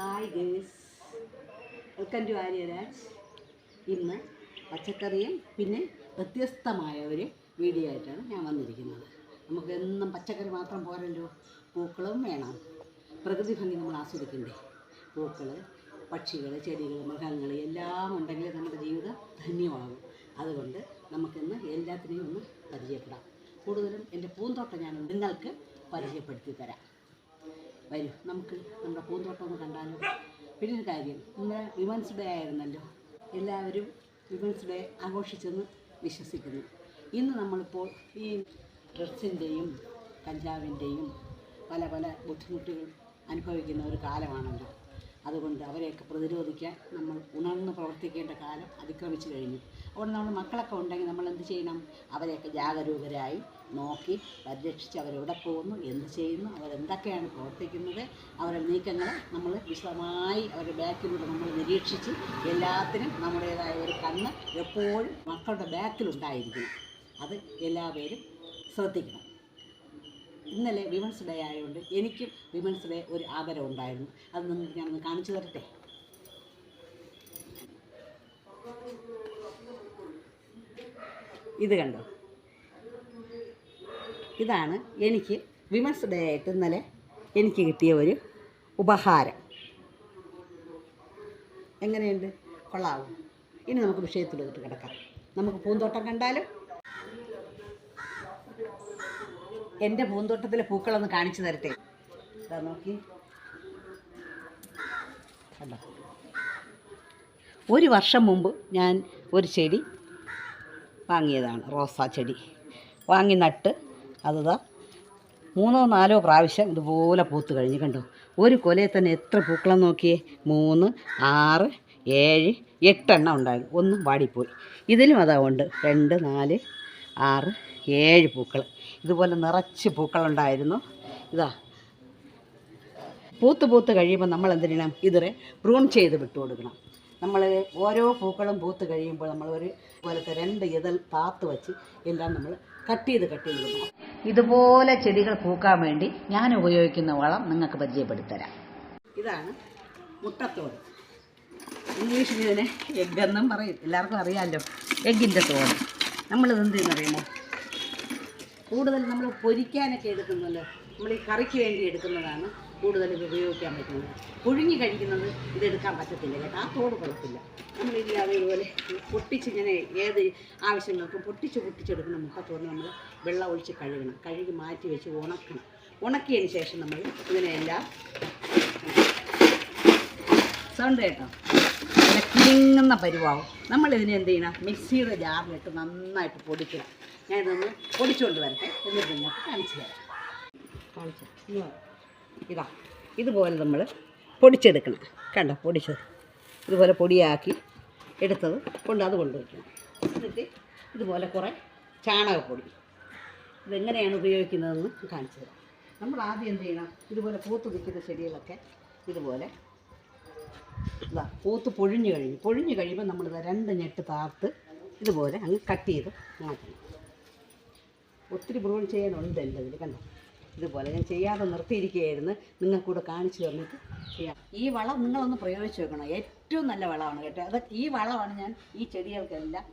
Hi guys welcome to Arya Raj ഇന്ന് പച്ചക്കറിയും പിന്നെ വ്യത്യസ്തമായ ഒരു വീഡിയോ ആയിട്ടാണ് ഞാൻ വന്നിരിക്കുന്നത്. നമുക്ക് എന്നും പച്ചക്കറി മാത്രം പോരല്ലോ. പൂക്കളും വേണം. പ്രകൃതി ഭംഗി നമ്മൾ ആസ്വദിക്കണ്ടേ. പൂക്കൾ പക്ഷികൾ ചെടികൾ മൃഗങ്ങൾ എല്ലാം ഉണ്ടെങ്കിൽ നമ്മുടെ ജീവിതം ധന്യമാകും. അതുകൊണ്ട് നമുക്കിന്ന് എല്ലാത്തിനെയും ഒന്ന് പരിചയപ്പെടാം. കൂടുതലും എന്റെ പൂന്തോട്ടം ഞാൻ നിങ്ങൾക്ക് പരിചയപ്പെടുത്തി തരാം. വരൂ. നമുക്ക് നമ്മുടെ പൂന്തോട്ടം ഒന്ന് കണ്ടാലോ? പിന്നെ ഒരു കാര്യം ഇന്ന് വിമൻസ് ഡേ ആയിരുന്നല്ലോ. എല്ലാവരും വിമൻസ് ഡേ ആഘോഷിച്ചെന്ന് വിശ്വസിക്കുന്നു. ഇന്ന് നമ്മളിപ്പോൾ ഈ ഡ്രസ്സിന്റെയും കഞ്ചാവിന്റെയും പല പല ബുദ്ധിമുട്ടുകൾ അനുഭവിക്കുന്ന ഒരു കാലമാണല്ലോ. അതുകൊണ്ട് അവരെയൊക്കെ പ്രതിരോധിക്കാൻ നമ്മൾ ഉണർന്ന് പ്രവർത്തിക്കേണ്ട കാലം അതിക്രമിച്ചു കഴിഞ്ഞു. അതുകൊണ്ട് നമ്മൾ മക്കളൊക്കെ ഉണ്ടെങ്കിൽ നമ്മൾ എന്ത് ചെയ്യണം? അവരെയൊക്കെ ജാഗരൂകരായി നോക്കി പരിരക്ഷിച്ച് അവരെവിടെ പോകുന്നു എന്ത് ചെയ്യുന്നു അവരെന്തൊക്കെയാണ് പ്രവർത്തിക്കുന്നത് അവരുടെ നീക്കങ്ങൾ നമ്മൾ വിശദമായി അവരുടെ ബാക്കിലൂടെ നമ്മൾ നിരീക്ഷിച്ച് എല്ലാത്തിനും നമ്മുടേതായ ഒരു കണ്ണ് എപ്പോഴും മക്കളുടെ ബാക്കിലുണ്ടായിരിക്കണം. അത് എല്ലാവരും ശ്രദ്ധിക്കണം. ഇന്നലെ വിമൻസ് ഡേ ആയതുകൊണ്ട് എനിക്കും വിമൻസ് ഡേ ഒരു ആദരം ഉണ്ടായിരുന്നു. അത് നിങ്ങൾക്ക് ഞാനൊന്ന് കാണിച്ചു തരട്ടെ? ഇത് കണ്ടോ? ഇതാണ് എനിക്ക് വിമൻസ് ഡേ ആയിട്ട് ഇന്നലെ എനിക്ക് കിട്ടിയ ഒരു ഉപഹാരം. എങ്ങനെയുണ്ട്? കൊള്ളാവും? ഇനി നമുക്ക് വിഷയത്തിലോട്ട് കിടക്കാം. നമുക്ക് പൂന്തോട്ടം കണ്ടാലും? എന്റെ പൂന്തോട്ടത്തിലെ പൂക്കളൊന്ന് കാണിച്ചു തരട്ടെ? ഇതാ നോക്കി. ഒരു വർഷം മുമ്പ് ഞാൻ ഒരു ചെടി വാങ്ങിയതാണ് റോസാ ചെടി. വാങ്ങി നട്ട് അതുതാ. മൂന്നോ നാലോ പ്രാവശ്യം ഇതുപോലെ പൂത്ത് കഴിഞ്ഞ് കണ്ടോ? ഒരു കൊലയിൽ തന്നെ എത്ര പൂക്കളം നോക്കിയേ? മൂന്ന് ആറ് ഏഴ് എട്ടെണ്ണം ഉണ്ടായിരുന്നു ഒന്ന് വാടിപ്പോയി. ഇതിലും അതാ ഉണ്ട്. രണ്ട് നാല് ആറ് ഏഴ് പൂക്കൾ ഇതുപോലെ നിറച്ച് പൂക്കളുണ്ടായിരുന്നു. ഇതാ. പൂത്ത് പൂത്ത് കഴിയുമ്പോൾ നമ്മൾ എന്ത് ചെയ്യണം? ഇതിനെ പ്രൂൺ ചെയ്ത് വിട്ടു കൊടുക്കണം. നമ്മൾ ഓരോ പൂക്കളും പൂത്ത് കഴിയുമ്പോൾ നമ്മൾ ഒരു പോലത്തെ രണ്ട് ഇതൾ താത്ത് വെച്ച് എല്ലാം നമ്മൾ കട്ട് ചെയ്ത് കട്ട് ചെയ്ത് കൊടുക്കണം. ഇതുപോലെ ചെടികൾ പൂക്കാൻ വേണ്ടി ഞാൻ ഉപയോഗിക്കുന്ന വളം നിങ്ങൾക്ക് പരിചയപ്പെടുത്തരാം. ഇതാണ് മുട്ടത്തോട്. ഇംഗ്ലീഷിൽ ഇതിനെ എഗ് എന്നും പറയും. എല്ലാവർക്കും അറിയാമല്ലോ എഗ്ഗിന്റെ തോട്. നമ്മളിത് എന്ത് ചെയ്യുന്നറിയുമോ? കൂടുതൽ നമ്മൾ പൊരിക്കാനൊക്കെ എടുക്കുന്നല്ലോ. നമ്മൾ ഈ കറിക്ക് വേണ്ടി എടുക്കുന്നതാണ് കൂടുതൽ ഇത് ഉപയോഗിക്കാൻ പറ്റുന്നത് പുഴുങ്ങി കഴിക്കുന്നത് ഇതെടുക്കാൻ പറ്റത്തില്ല കേട്ടോ. ആ തോട് കുഴപ്പമില്ല നമ്മളില്ലാതെ ഇതുപോലെ പൊട്ടിച്ച് ഇങ്ങനെ ഏത് ആവശ്യങ്ങൾക്കും പൊട്ടിച്ച് പൊട്ടിച്ചെടുക്കുന്ന മുഖത്തോട് നമ്മൾ വെള്ളം ഒഴിച്ച് കഴുകണം. കഴുകി മാറ്റി വെച്ച് ഉണക്കണം. ഉണക്കിയതിന് ശേഷം നമ്മൾ ഇതിനെല്ലാം സൗണ്ട് കേട്ടോ. കിളിങ്ങുന്ന പരിവാവും. നമ്മൾ ഇതിനെ എന്ത് ചെയ്യണം? മിക്സിയുടെ ജാറിലിട്ട് നന്നായിട്ട് പൊടിക്കണം ഞാനിതൊന്ന് പൊടിച്ചുകൊണ്ട് വരട്ടെ. എന്നിട്ട് നിങ്ങൾക്ക് കാണിച്ചു തരാം. കാണിച്ചു. ഇതാ ഇതുപോലെ നമ്മൾ പൊടിച്ചെടുക്കണം. കണ്ടോ പൊടിച്ചത്. ഇതുപോലെ പൊടിയാക്കി എടുത്തത് കൊണ്ട് അത് കൊണ്ടുവയ്ക്കണം. എന്നിട്ട് ഇതുപോലെ കുറേ ചാണകപ്പൊടി. ഇതെങ്ങനെയാണ് ഉപയോഗിക്കുന്നതെന്ന് കാണിച്ചു തരാം. നമ്മൾ ആദ്യം എന്ത് ചെയ്യണം? ഇതുപോലെ പൂത്ത് നിൽക്കുന്ന ചെടികളൊക്കെ ഇതുപോലെ ഇതാ പൂത്ത് പൊഴിഞ്ഞു കഴിഞ്ഞു പൊഴിഞ്ഞു കഴിയുമ്പോൾ നമ്മളിത് രണ്ട് ഞെട്ട് താർത്ത് ഇതുപോലെ അങ്ങ് കട്ട് ചെയ്ത് മാറ്റണം. ഒത്തിരി ബ്രൂൺ ചെയ്യാനുണ്ട് എന്റെ ഇതിൽ കണ്ടോ? ഇതുപോലെ ഞാൻ ചെയ്യാതെ നിർത്തിയിരിക്കുകയായിരുന്നു. നിങ്ങൾക്കൂടെ കാണിച്ചു തന്നിട്ട് ചെയ്യാം. ഈ വളം നിങ്ങളൊന്ന് പ്രയോഗിച്ച് വെക്കണം. ഏറ്റവും നല്ല വളമാണ് കേട്ടോ. അത് ഈ വളമാണ് ഞാൻ ഈ ചെടികൾക്കെല്ലാം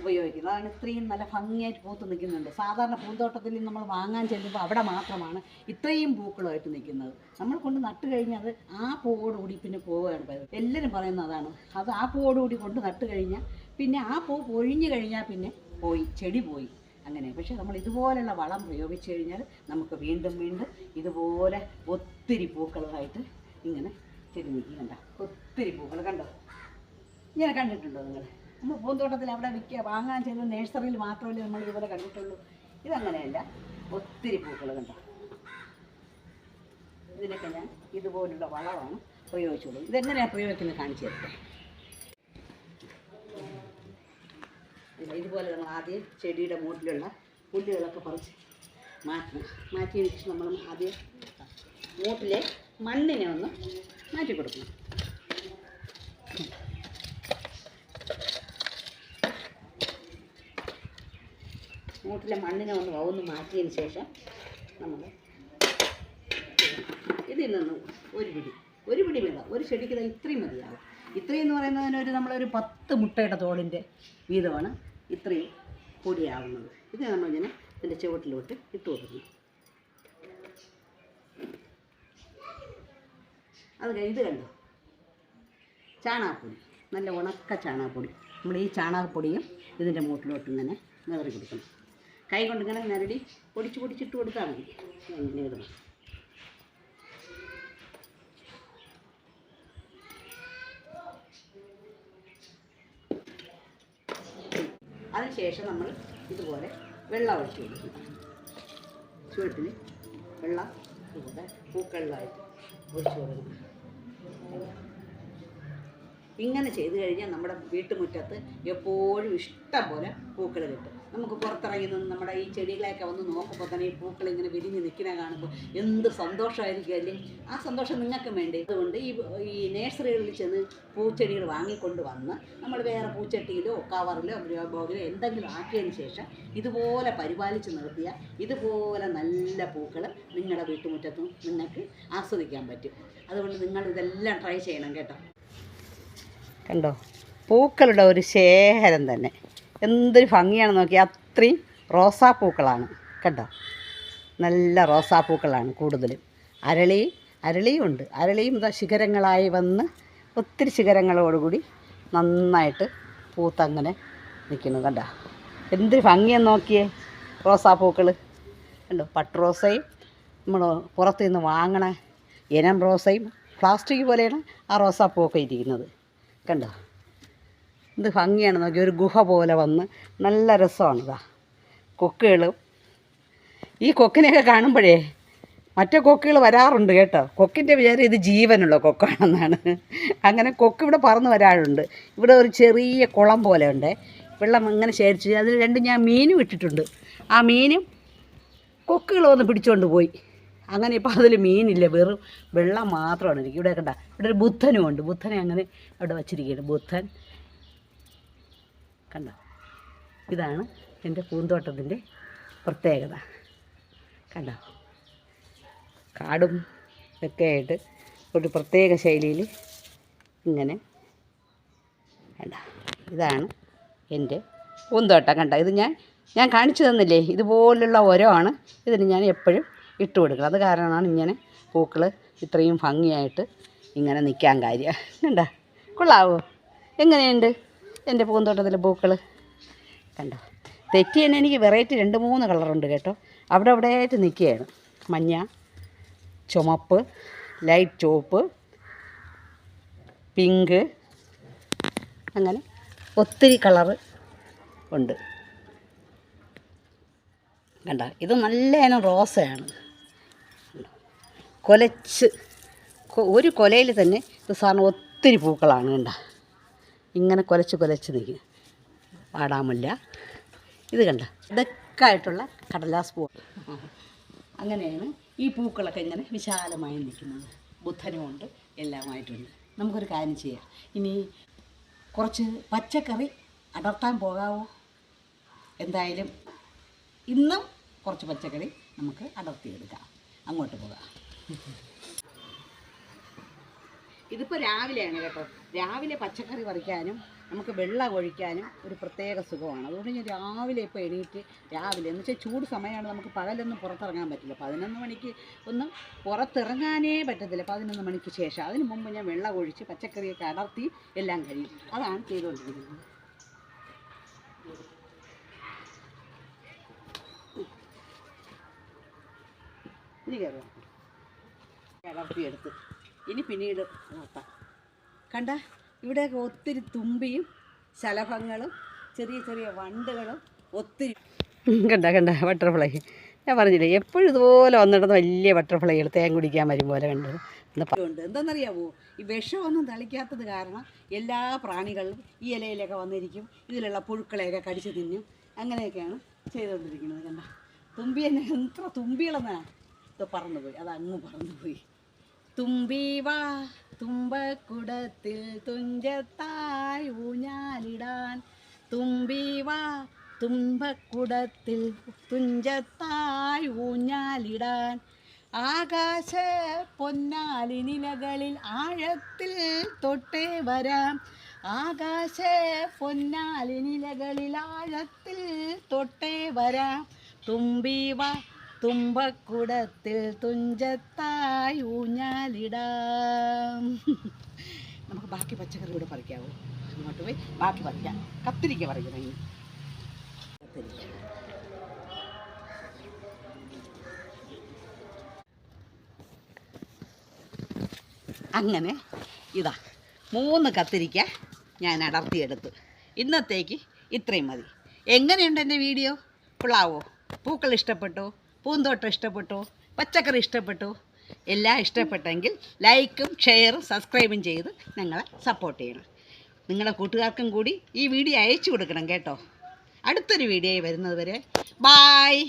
ഉപയോഗിക്കുന്നത്. അതാണ് ഇത്രയും നല്ല ഭംഗിയായിട്ട് പൂത്ത് നിൽക്കുന്നുണ്ട്. സാധാരണ പൂന്തോട്ടത്തിൽ നിന്ന് നമ്മൾ വാങ്ങാൻ ചെല്ലുമ്പോൾ അവിടെ മാത്രമാണ് ഇത്രയും പൂക്കളുമായിട്ട് നിൽക്കുന്നത്. നമ്മൾ കൊണ്ട് നട്ട് കഴിഞ്ഞാൽ അത് ആ പൂവോടുകൂടി പിന്നെ പോവുകയാണ് എല്ലാവരും പറയുന്നത് അതാണ്. അത് ആ പൂവോടുകൂടി കൊണ്ട് നട്ട് കഴിഞ്ഞാൽ പിന്നെ ആ പൂ പൊഴിഞ്ഞു കഴിഞ്ഞാൽ പിന്നെ പോയി ചെടി പോയി. അങ്ങനെ. പക്ഷേ നമ്മൾ ഇതുപോലെയുള്ള വളം പ്രയോഗിച്ചു കഴിഞ്ഞാൽ നമുക്ക് വീണ്ടും വീണ്ടും ഇതുപോലെ ഒത്തിരി പൂക്കളായിട്ട് ഇങ്ങനെ ചെടി നിൽക്കും കണ്ട ഒത്തിരി പൂക്കൾ കണ്ടോ? ഇങ്ങനെ കണ്ടിട്ടുണ്ടോ നിങ്ങൾ? നമ്മൾ പൂന്തോട്ടത്തിൽ അവിടെ വിൽക്കുക വാങ്ങാൻ ചെന്ന് നേഴ്സറിയിൽ മാത്രമല്ലേ നമ്മൾ ഇതുപോലെ കണ്ടിട്ടുള്ളൂ. ഇതങ്ങനെയല്ല. ഒത്തിരി പൂക്കൾ കണ്ടോ? ഇതിനൊക്കെ ഞാൻ ഇതുപോലുള്ള വളമാണ് പ്രയോഗിച്ചുള്ളൂ ഇതെങ്ങനെയാണ് പ്രയോഗിക്കുന്നത് കാണിച്ചു തരട്ടെ? ഇല്ല, ഇതുപോലെ നമ്മൾ ആദ്യം ചെടിയുടെ മൂട്ടിലുള്ള പുല്ലുകളൊക്കെ പറിച്ച് മാറ്റണം. മാറ്റിയതിന് ശേഷം നമ്മൾ ആദ്യം മൂട്ടിലെ മണ്ണിനെ ഒന്ന് മാറ്റി കൊടുക്കണം. മൂട്ടിലെ മണ്ണിനെ ഒന്ന് ഒന്ന് മാറ്റിയതിന് ശേഷം നമ്മൾ ഇതിൽ നിന്ന് ഒരു പിടി ഒരു പിടി വേണ്ട ഒരു ചെടിക്ക് ഇത്രയും മതിയാവും. ഇത്രയും എന്ന് പറയുന്നതിന് ഒരു നമ്മളൊരു പത്ത് മുട്ടയുടെ തോളിന്റെ വീതമാണ്. ഇത്രയും പൊടിയാവുന്നത്. ഇത് നമ്മളിങ്ങനെ ഇതിന്റെ ചുവട്ടിലോട്ട് ഇട്ട് കൊടുക്കുന്നു. അത് കഴിഞ്ഞ് ഇത് കണ്ടോ? ചാണകപ്പൊടി. നല്ല ഉണക്ക ചാണകപ്പൊടി. നമ്മൾ ഈ ചാണകപ്പൊടിയും ഇതിന്റെ മൂട്ടിലോട്ട് ഇങ്ങനെ നിററി കൊടുക്കണം. കൈ കൊണ്ട് ഇങ്ങനെ നിരടി പൊടിച്ച് പൊടിച്ചിട്ട് കൊടുത്താൽ മതി. ഇടണം അതിനുശേഷം നമ്മൾ ഇതുപോലെ വെള്ള ഒഴിച്ച് കൊടുക്കും. ചുവട്ടിന് വെള്ള ഇതുപോലെ പൂക്കളിലായിട്ട് ഒഴിച്ച് കൊടുക്കണം ഇങ്ങനെ ചെയ്തു കഴിഞ്ഞാൽ നമ്മുടെ വീട്ടുമുറ്റത്ത് എപ്പോഴും ഇഷ്ടം പോലെ പൂക്കൾ കിട്ടും. നമുക്ക് പുറത്തിറങ്ങി നിന്ന് നമ്മുടെ ഈ ചെടികളെയൊക്കെ വന്ന് നോക്കുമ്പോൾ തന്നെ ഈ പൂക്കൾ ഇങ്ങനെ വിരിഞ്ഞ് നിൽക്കുന്ന കാണുമ്പോൾ എന്ത് സന്തോഷമായിരിക്കും അല്ലേ ആ സന്തോഷം നിങ്ങൾക്കും വേണ്ടി? അതുകൊണ്ട് ഈ ഈ നേഴ്സറികളിൽ ചെന്ന് പൂച്ചെടികൾ വാങ്ങിക്കൊണ്ട് വന്ന് നമ്മൾ വേറെ പൂച്ചട്ടിയിലോ കവറിലോ ബോഗിലോ എന്തെങ്കിലും ആക്കിയതിന് ശേഷം ഇതുപോലെ പരിപാലിച്ച് നിർത്തിയാൽ ഇതുപോലെ നല്ല പൂക്കൾ നിങ്ങളുടെ വീട്ടുമുറ്റത്തും നിങ്ങൾക്ക് ആസ്വദിക്കാൻ പറ്റും. അതുകൊണ്ട് നിങ്ങൾ ഇതെല്ലാം ട്രൈ ചെയ്യണം കേട്ടോ. കണ്ടോ? പൂക്കളുടെ ഒരു ശേഖരം തന്നെ. എന്തൊരു ഭംഗിയാണ് നോക്കി അത്രയും റോസാപ്പൂക്കളാണ് കണ്ടോ? നല്ല റോസാപ്പൂക്കളാണ് കൂടുതലും. അരളി അരളിയും ഉണ്ട്. അരളിയും ശിഖരങ്ങളായി വന്ന് ഒത്തിരി ശിഖരങ്ങളോടുകൂടി നന്നായിട്ട് പൂത്തങ്ങനെ നിൽക്കുന്നു. കണ്ടോ? എന്തൊരു ഭംഗിയെന്ന് നോക്കിയേ റോസാപ്പൂക്കൾ കണ്ടോ? പട്ട് റോസയും നമ്മൾ പുറത്തു നിന്ന് വാങ്ങണ ഇനം റോസയും പ്ലാസ്റ്റിക് പോലെയാണ് ആ റോസാപ്പൂവൊക്കെ ഇരിക്കുന്നത്. കണ്ടോ? എന്ത് ഭംഗിയാണ് നോക്കി. ഒരു ഗുഹ പോലെ വന്ന് നല്ല രസമാണ് ഇതാ കൊക്കുകളും. ഈ കൊക്കിനെയൊക്കെ കാണുമ്പോഴേ മറ്റേ കൊക്കുകൾ വരാറുണ്ട് കേട്ടോ. കൊക്കിന്റെ വിചാരം ഇത് ജീവനുള്ള കൊക്കാണെന്നാണ്. അങ്ങനെ കൊക്ക് ഇവിടെ പറന്ന് വരാറുണ്ട്. ഇവിടെ ഒരു ചെറിയ കുളം പോലെ ഉണ്ട്. വെള്ളം ഇങ്ങനെ ശേഖരിച്ച് അതിൽ രണ്ട് ഞാൻ മീനും ഇട്ടിട്ടുണ്ട്. ആ മീനും കൊക്കുകൾ വന്ന് പിടിച്ചുകൊണ്ട് പോയി. അങ്ങനെ ഇപ്പോൾ അതിൽ മീനില്ല വെറും വെള്ളം മാത്രമാണ്. എനിക്ക് ഇവിടെ കണ്ട ഇവിടെ ഒരു ബുദ്ധനും ഉണ്ട്. ബുദ്ധനെ അങ്ങനെ അവിടെ വച്ചിരിക്കുകയാണ്. ബുദ്ധൻ. കണ്ടോ? ഇതാണ് എന്റെ പൂന്തോട്ടത്തിന്റെ പ്രത്യേകത. കണ്ടോ? കാടും ഒക്കെ ആയിട്ട് ഒരു പ്രത്യേക ശൈലിയിൽ ഇങ്ങനെ കണ്ട? ഇതാണ് എന്റെ പൂന്തോട്ടം. കണ്ട? ഇത് ഞാൻ ഞാൻ കാണിച്ചു തന്നില്ലേ? ഇതുപോലുള്ള ഓരോ ആണ്. ഇതിന് ഞാൻ എപ്പോഴും ഇട്ട് കൊടുക്കുക അത് കാരണമാണ് ഇങ്ങനെ പൂക്കൾ ഇത്രയും ഭംഗിയായിട്ട് ഇങ്ങനെ നിൽക്കാൻ കാര്യം. കണ്ടോ? കൊള്ളാവോ? എങ്ങനെയുണ്ട് എന്റെ പൂന്തോട്ടത്തിലെ പൂക്കൾ കണ്ടോ? തെറ്റി തന്നെ എനിക്ക് വെറൈറ്റി രണ്ട് മൂന്ന് കളറുണ്ട് കേട്ടോ. അവിടെ അവിടെ ആയിട്ട് നിൽക്കുകയാണ്. മഞ്ഞ ചുമപ്പ് ലൈറ്റ് ചുവപ്പ് പിങ്ക് അങ്ങനെ ഒത്തിരി കളറ് ഉണ്ട്. കണ്ട? ഇത് നല്ല ഇനം റോസയാണ് കൊലച്ച്. ഒരു കൊലയിൽ തന്നെ ഇത് സാറിന് ഒത്തിരി പൂക്കളാണ് കണ്ട. ഇങ്ങനെ കൊലച്ച് കൊലച്ച് നിൽക്കും പാടാമില്ല. ഇത് കണ്ട. ഇതൊക്കെ ആയിട്ടുള്ള കടലാസ് പൂ. അങ്ങനെയാണ് ഈ പൂക്കളൊക്കെ ഇങ്ങനെ വിശാലമായി നിൽക്കുന്നത്. ബുദ്ധനുമുണ്ട് എല്ലാമായിട്ടുണ്ട്. നമുക്കൊരു കാര്യം ചെയ്യാം. ഇനി കുറച്ച് പച്ചക്കറി അടർത്താൻ പോകാവോ? എന്തായാലും ഇന്നും കുറച്ച് പച്ചക്കറി നമുക്ക് അടർത്തിയെടുക്കാം. അങ്ങോട്ട് പോകാം. ഇതിപ്പോൾ രാവിലെയാണ് കേട്ടോ. രാവിലെ പച്ചക്കറി പറിക്കാനും നമുക്ക് വെള്ളം ഒഴിക്കാനും ഒരു പ്രത്യേക സുഖമാണ്. അതുകൊണ്ട് ഞാൻ രാവിലെ ഇപ്പോൾ എണീറ്റ് രാവിലെ എന്ന് വെച്ചാൽ ചൂട് സമയമാണ്. നമുക്ക് പകലൊന്നും പുറത്തിറങ്ങാൻ പറ്റില്ല. പതിനൊന്ന് മണിക്ക് ഒന്നും പുറത്തിറങ്ങാനേ പറ്റത്തില്ല. പതിനൊന്ന് മണിക്ക് ശേഷം. അതിന് മുമ്പ് ഞാൻ വെള്ളം ഒഴിച്ച് പച്ചക്കറിയൊക്കെ അടർത്തി എല്ലാം കഴിയും. അതാണ് ചെയ്തുകൊണ്ടിരിക്കുന്നത് ഇനി കയറുക അടർത്തിയെടുത്ത് ഇനി പിന്നീട് നോക്കാം. കണ്ട ഇവിടെയൊക്കെ ഒത്തിരി തുമ്പിയും ശലഭങ്ങളും ചെറിയ ചെറിയ വണ്ടുകളും ഒത്തിരി കണ്ട കണ്ട ബട്ടർഫ്ലൈ ഞാൻ പറഞ്ഞില്ലേ എപ്പോഴും ഇതുപോലെ വന്നിടുന്ന വലിയ ബട്ടർഫ്ലൈകൾ തേൻ കുടിക്കാൻ വരും പോലെ കണ്ടത്. ഉണ്ട്. എന്താണെന്നറിയാവോ ഈ വിഷമൊന്നും തളിക്കാത്തത് കാരണം എല്ലാ പ്രാണികളും ഈ ഇലയിലൊക്കെ വന്നിരിക്കും. ഇതിലുള്ള പുഴുക്കളെയൊക്കെ കടിച്ചു തിന്നും. അങ്ങനെയൊക്കെയാണ് ചെയ്തുകൊണ്ടിരിക്കുന്നത്. കണ്ട തുമ്പി എന്നെ എത്ര തുമ്പികളെന്നാണ് ഇത് പറന്നുപോയി. അത് അങ്ങ് പറന്നുപോയി. തുമ്പി വാ തുമ്പക്കുടത്തിൽ തുഞ്ചത്തായി ഊഞ്ഞാലിടാൻ. തുമ്പി വാ തുമ്പക്കുടത്തിൽ തുഞ്ചത്തായി ഊഞ്ഞാലിടാൻ. ആകാശ പൊന്നാലിനിലകളിൽ ആഴത്തിൽ തൊട്ടേ വരാം. ആകാശ പൊന്നാലിനിലകളിൽ ആഴത്തിൽ തൊട്ടേ വരാം. തുമ്പീവ തുമ്പക്കുടത്തിൽ തുഞ്ചത്തായി ഊഞ്ഞാലിടാം നമുക്ക് ബാക്കി പച്ചക്കറി കൂടെ പറിക്കാവോ? അങ്ങോട്ട് പോയി. ബാക്കി പറിക്കാം. കത്തിരിക്ക പറിക്കണം ഇനി. കത്തിരിക്ക അങ്ങനെ ഇതാ മൂന്ന് കത്തിരിക്ക ഞാൻ അടർത്തിയെടുത്തു. ഇന്നത്തേക്ക് ഇത്രയും മതി. എങ്ങനെയുണ്ട് എന്റെ വീഡിയോ? കൊള്ളാവോ? പൂക്കൾ ഇഷ്ടപ്പെട്ടോ? പൂന്തോട്ടം ഇഷ്ടപ്പെട്ടോ പച്ചക്കറി ഇഷ്ടപ്പെട്ടോ എല്ലാം ഇഷ്ടപ്പെട്ടെങ്കിൽ ലൈക്കും ഷെയറും സബ്സ്ക്രൈബും ചെയ്ത് ഞങ്ങളെ സപ്പോർട്ട് ചെയ്യണം. നിങ്ങളുടെ കൂട്ടുകാർക്കും കൂടി ഈ വീഡിയോ അയച്ചു കൊടുക്കണം കേട്ടോ. അടുത്തൊരു വീഡിയോയിൽ വരുന്നത് വരെ ബായ്